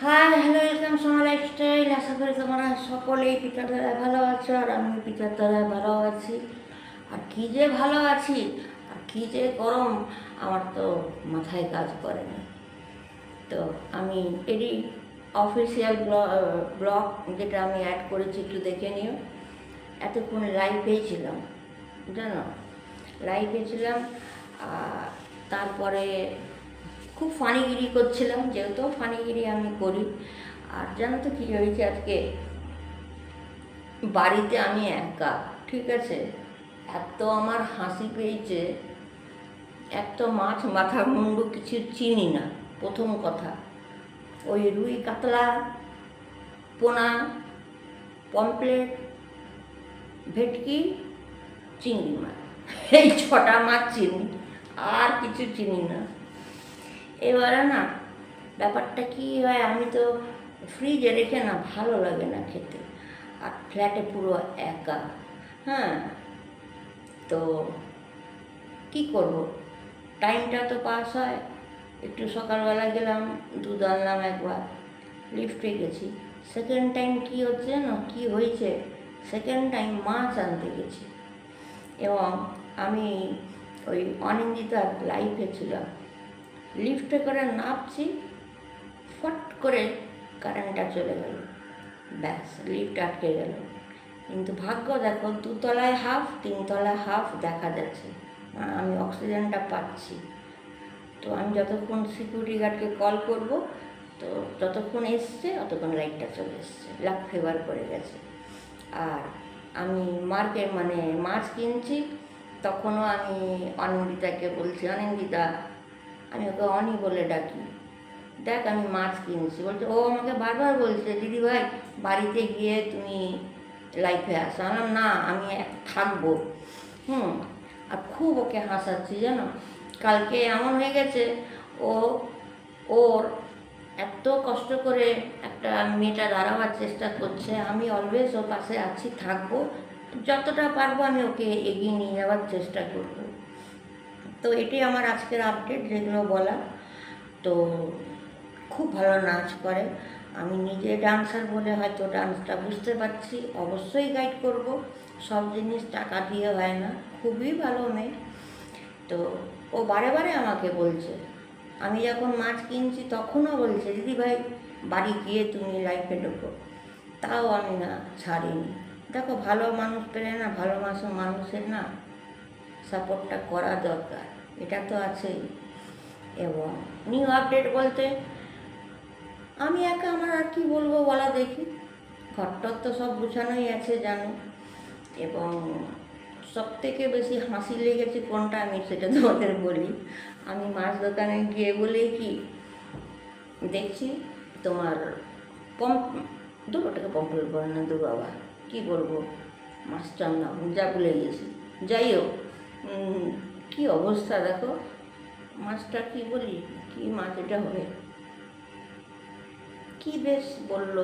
Hi hello welcome Soma lifestyle আশা করি তোমরা সকলেই পিতার দ্বারায় ভালো আছো আর আমি পিতার দ্বারায় ভালো আছি। আর কী যে ভালো আছি, আর কী যে গরম, আমার তো মাথায় কাজ করে না। তো আমি এরই অফিসিয়াল ব্লগ যেটা আমি অ্যাড করেছি, একটু দেখে নিও। এতক্ষণ লাইভেই ছিলাম, জানো? লাইভে ছিলাম তারপরে খুব ফানিগিরি করছিলাম, যেহেতু ফানিগিরি আমি করি। আর জানো তো কী হয়েছে আজকে? বাড়িতে আমি একা, ঠিক আছে? এত আমার হাসি পেয়েছে, এত মাছ মাথা মুন্ডু কিছু চিনি না, প্রথম কথা। ওই রুই কাতলা, পোনা পমপ্লেট ভেটকি, চিংড়ি মাছ। এই ছটা মাছ চিনি, আর কিছু চিনি না। এবারে না, ব্যাপারটা কি হয়, আমি তো ফ্রিজে রেখে না ভালো লাগে না খেতে। আর ফ্ল্যাটে পুরো একা হ্যাঁ? তো কি করব? টাইমটা তো পাস হয়। একটু সকালবেলা গেলাম, দুধ আনলাম একবার লিফটে গেছি। সেকেন্ড টাইম কি হচ্ছে না কি হয়েছে? সেকেন্ড টাইম মাছ আনতে গেছি। এবং আমি ওই অনিন্দিতার লাইফে ছিলাম। লিফটে করে নামছি, ফট করে কারেন্টটা চলে গেল। ব্যাস, লিফট আটকে গেল। কিন্তু ভাগ্য দেখো, দুতলায় হাফ তিনতলায় হাফ দেখা যাচ্ছে। আমি অক্সিজেনটা পাচ্ছি। তো আমি যতক্ষণ সিকিউরিটি গার্ডকে কল করব, তো যতক্ষণ এসছে, ততক্ষণ লাইটটা চলে এসছে। লাখ ফেভার করে গেছে। আর আমি মার্কে মানে মাছ কিনছি, তখনও আমি অনিন্দিতাকে বলছি, অনিন্দিতা আমি ওকে অনি বলে ডাকি। দেখ আমি মাছ কিনছি। বলছে ও আমাকে বারবার বলছে দিদি ভাই বাড়িতে গিয়ে তুমি লাইফে আসো। আমি বললাম, না আমি এক- থাকব। হুম আর খুব ওকে হাসাচ্ছি জানো? কালকে এমন হয়ে গেছে ও ওর এত কষ্ট করে একটা মেয়েটা দাঁড়াবার চেষ্টা করছে আমি অলওয়েজ ওর পাশে আছি থাকব। যতটা পারব আমি ওকে এগিয়ে নিয়ে যাওয়ার চেষ্টা করব। তো এটাই আমার আজকের আপডেট যেগুলো বলা তো খুব ভালো নাচ করে। আমি নিজে ডান্সার বলে হয়তো ডান্সটা বুঝতে পারছি, অবশ্যই গাইড করব। সব জিনিস টাকা দিয়ে হয় না, খুবই ভালো মেয়ে। তো ও বারে বারে আমাকে বলছে। আমি যখন মাছ কিনছি তখনও বলছে, দিদি ভাই, বাড়ি গিয়ে তুমি লাইফে ঢোকো। তাও আমি না ছাড়িনি। দেখো, ভালো মানুষ পেলে না, ভালো মানুষ মানুষের না সাপোর্টটা করা দরকার। এটা তো আছেই। এবং নিউ আপডেট বলতে আমি একা আমার আর কি বলব বলা দেখি। ঘরটর তো সব গুছানোই আছে, জানো। এবং সব থেকে বেশি হাসি লেগেছে কোনটা আমি সেটা তোমাদের বলি। আমি মাছ দোকানে গিয়ে বলে কি, দেখছি তোমার পম্প দুটো টাকা পম্পের করে না দু বাবা, কী বলব? মাছটার নাম যা ভুলে গেছি। যাই হোক কী অবস্থা দেখো? মাছটা কি বলি? কি মাছ এটা হবে? কি বেশ বলল?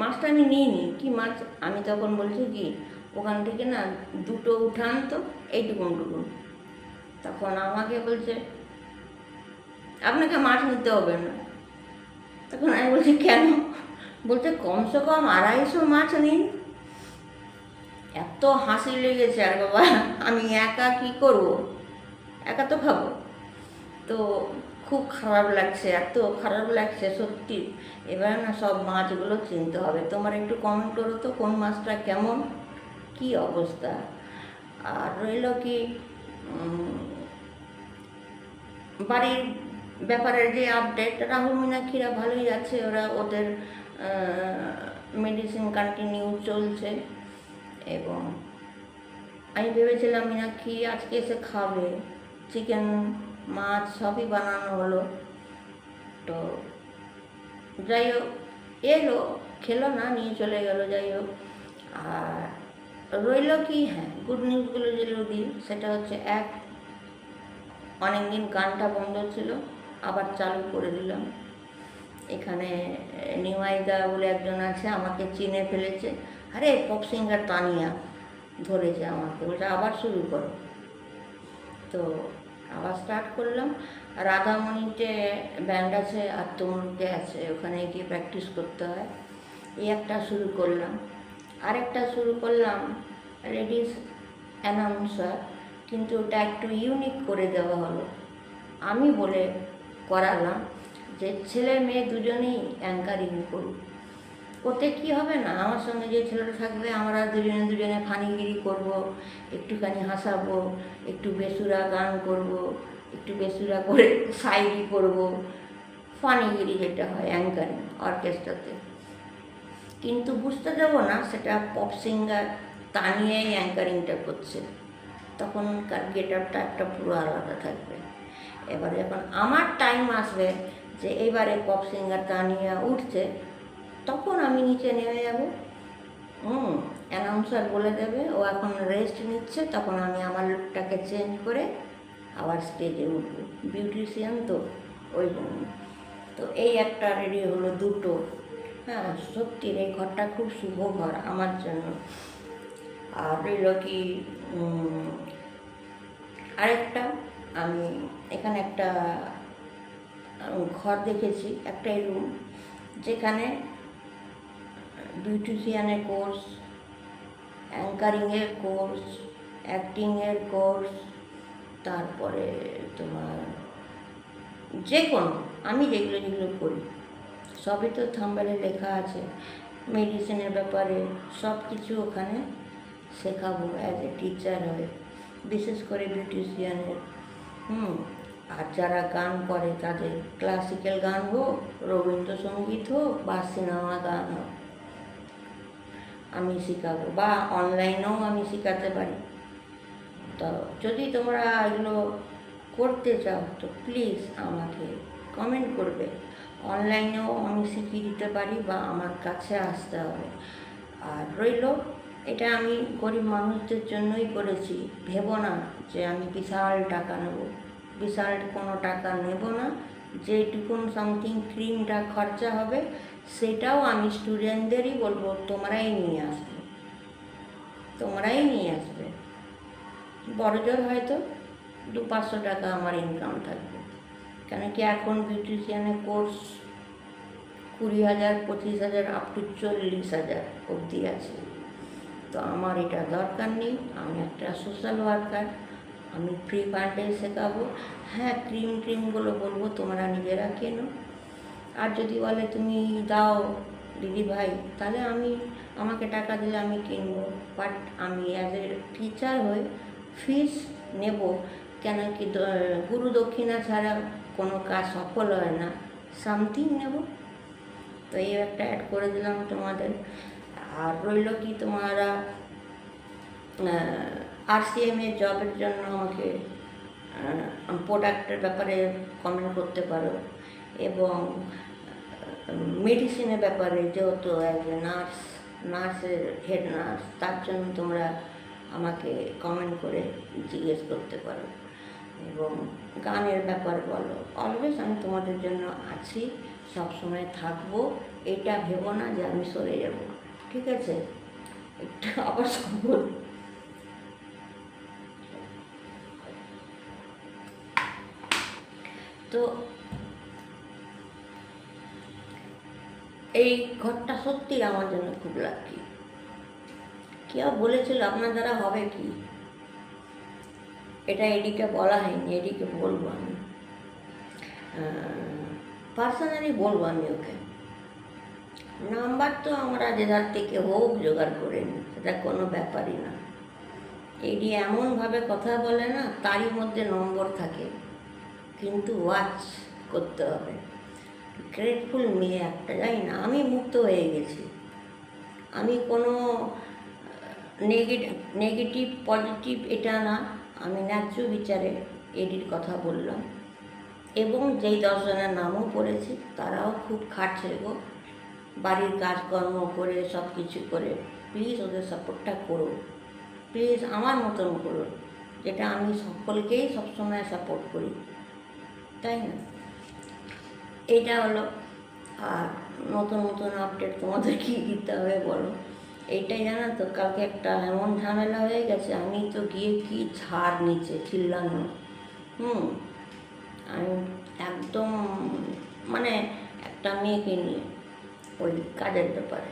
মাছটা আমি নিইনি। কি মাছ? আমি তখন বলছি কি, ওখান থেকে না দুটো উঠান তো এইটুকুন টুকুন তখন আমাকে বলছে, আপনাকে মাছ নিতে হবে না। তখন আমি বলছি, কেন? বলছে, কমসে কম আড়াইশো মাছ নিন। এত হাসি লেগেছে আর বাবা, আমি একা কি করব? একা তো খাব। তো খুব খারাপ লাগছে, এত খারাপ লাগছে সত্যি। এবার না সব মাছগুলো চিনতে হবে। তোমার একটু কমেন্ট করো তো, কোন মাছটা কেমন? কি অবস্থা? আর রইল কি বাড়ির ব্যাপারের যে আপডেট রাহুল মীনাক্ষীরা ভালোই আছে, ওরা ওদের মেডিসিন কন্টিনিউ চলছে। এবং আমি ভেবেছিলাম মীনাক্ষী আজকে এসে খাবে? চিকেন মাছ সবই বানানো হলো। তো যাই হোক, এলো, খেলো না, নিয়ে চলে গেল, যাই হোক। আর রইল কি? হ্যাঁ গুড নিউজগুলো যেগুলো দিই সেটা হচ্ছে এক, অনেকদিন গানটা বন্ধ ছিল, আবার চালু করে দিলাম। এখানে নিমাইদা বলে একজন আছে, আমাকে চিনে ফেলেছে। আরে পপ সিঙ্গার তানিয়া ধরেছে আমাকে, বলছে আবার শুরু করো। তো আবার স্টার্ট করলাম। রাধামণিতে ব্যান্ড আছে, আর তমলুকে আছে, ওখানে গিয়ে প্র্যাকটিস করতে হয়। এই একটা শুরু করলাম। আরেকটা শুরু করলাম লেডিস অ্যানাউন্সার কিন্তু ওটা একটু ইউনিক করে দেওয়া হলো। আমি বলে করালাম যে ছেলে মেয়ে দুজনেই অ্যাঙ্কারিং করুক। ওতে কি হবে না? আমার সঙ্গে যে ছেলেটা থাকবে, আমরা দুজনে দুজনে ফানিগিরি করব, একটুখানি হাসাবো, একটু বেসুরা গান করব, একটু বেসুরা করে সাইরি করব। ফানিগিরি যেটা হয়, অ্যাঙ্কারিং অর্কেস্ট্রাতে। কিন্তু বুঝতে দেবো না, সেটা পপ সিঙ্গার তানিয়াই অ্যাঙ্কারিংটা করছে। তখনকার গেট আপটা একটা পুরো আলাদা থাকবে। এবার যখন আমার টাইম আসবে যে এবারে পপ সিঙ্গার তানিয়া উঠছে তখন আমি নিচে নেমে যাব। হুম অ্যানাউন্সার বলে দেবে, ও এখন রেস্ট নিচ্ছে, তখন আমি আমার লুকটাকে চেঞ্জ করে আবার স্টেজে উঠবো। বিউটিশিয়ান তো ওই জন্য তো এই একটা রেডি হলো দুটো। হ্যাঁ সত্যি এই ঘরটা খুব শুভ ঘর আমার জন্য। আর রইল কি আরেকটা। আমি এখানে একটা ঘর দেখেছি, একটাই রুম যেখানে বিউটিশিয়ানের কোর্স, অ্যাঙ্কারিংয়ের কোর্স, অ্যাক্টিংয়ের কোর্স, তারপরে তোমার যে কোনো আমি যেগুলো যেগুলো করি, সবই তো থাম্বেলে লেখা আছে। মেডিসিনের ব্যাপারে সব কিছু ওখানে শেখাবো অ্যাজ এ টিচার হয়ে, বিশেষ করে বিউটিশিয়ানের। হুম, আর যারা গান করে তাদের ক্লাসিক্যাল গান হোক, রবীন্দ্রসঙ্গীত হোক বা সিনেমা গান হোক আমি শেখাবো বা অনলাইনেও আমি শেখাতে পারি। তো যদি তোমরা এগুলো করতে চাও, তো প্লিজ আমাকে কমেন্ট করবে। অনলাইনেও আমি শিখিয়ে দিতে পারি বা আমার কাছে আসতে হবে। আর রইল, এটা আমি গরিব মানুষদের জন্যই করেছি। ভেবো না যে আমি বিশাল টাকা নেব। বিশাল কোনো টাকা নেব না। যেটুকুন সামথিং ক্রিমটা খরচা হবে সেটাও আমি স্টুডেন্টদেরই বলব, তোমরাই নিয়ে আসবে। তোমরাই নিয়ে আসবে। বড় জোর হয়তো দু পাঁচশো টাকা আমার ইনকাম থাকবে। কেন কি এখন বিউটিশিয়ানের কোর্স কুড়ি হাজার, পঁচিশ হাজার আপ টু চল্লিশ হাজার অবধি আছে। তো আমার এটা দরকার নেই, আমি একটা সোশ্যাল ওয়ার্কার আমি ফ্রি ফান্ডে শেখাবো। হ্যাঁ ক্রিম ট্রিমগুলো বলব, তোমরা নিজেরা কেনো। আর যদি বলে তুমি দাও দিদি ভাই, তাহলে আমি, আমাকে টাকা দিলে আমি কিনবো। বাট আমি অ্যাজ এ টিচার হয়ে ফিস নেব। কেন কি গুরু দক্ষিণা ছাড়া কোনো কাজ সফল হয় না। সামথিং নেব। তো এই একটা অ্যাড করে দিলাম তোমাদের। আর রইল কি তোমারা আর সি এম এর জবের জন্য আমাকে প্রোডাক্টের ব্যাপারে কমেন্ট করতে পারো। এবং মেডিসিনের ব্যাপারে যেহেতু অ্যাজ এ নার্স নার্সের হেড নার্স তার জন্য তোমরা আমাকে কমেন্ট করে জিজ্ঞেস করতে পারো। এবং গানের ব্যাপার বলো। অলওয়েজ আমি তোমাদের জন্য আছি সব সময় থাকব। এটা ভেবো না যে আমি সরে যাব। ঠিক আছে? একটু আবার সব তো এই ঘরটা সত্যি আমার জন্য খুব লাকি কেউ বলেছিল আপনার দ্বারা হবে কি? এটা এডিকে বলা হয়নি, এডিকে বলব আমি। পার্সোনালি বলব আমি ওকে। নাম্বার তো আমরা যেধার থেকে হোক, জোগাড় করে নিই সেটা কোনো ব্যাপারই না। এডি এমনভাবে কথা বলে না, তারই মধ্যে নম্বর থাকে। কিন্তু ওয়াচ করতে হবে। গ্রেটফুল মেয়ে একটা, জানি না, আমি মুক্ত হয়ে গেছি। আমি কোনো নেগেটিভ নেগেটিভ পজিটিভ এটা না, আমি ন্যায্য বিচারে এডির কথা বললাম। এবং যেই দশজনের নামও পড়েছি, তারাও খুব খাটছে গো। বাড়ির কাজকর্ম করে সব কিছু করে প্লিজ ওদের সাপোর্টটা করো। প্লিজ আমার মতন করো, যেটা আমি সকলকেই সবসময় সাপোর্ট করি। তাই না? এইটা হলো, আর নতুন নতুন আপডেট তোমাদের কী দিতে হবে বলো। এইটাই জানো তো, কালকে একটা এমন ঝামেলা হয়ে গেছে, আমি তো গিয়ে কি ঝাড় নিচে চিল্লানো। হুম, আমি একদম মানে একটা মেয়েকে নিয়ে ওই কাজের ব্যাপারে।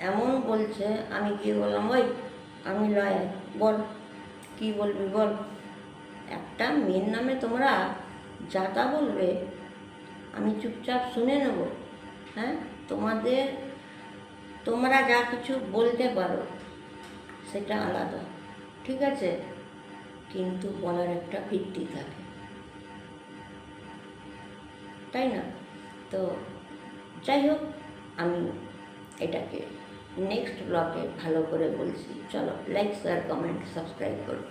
এমন বলছে, আমি গিয়ে বললাম, ওই, আমি লয়ার, বল, কি বলবি বল? একটা মেয়ের নামে তোমরা যা তা বলবে আমি চুপচাপ শুনে নেব। হ্যাঁ? তোমাদের, তোমরা যা কিছু বলতে পারো, সেটা আলাদা, ঠিক আছে? কিন্তু বলার একটা ভিত্তি থাকে। তাই না? তো যাই হোক, আমি এটাকে নেক্সট ব্লগে ভালো করে বলছি। চলো লাইক শেয়ার কমেন্ট সাবস্ক্রাইব করো।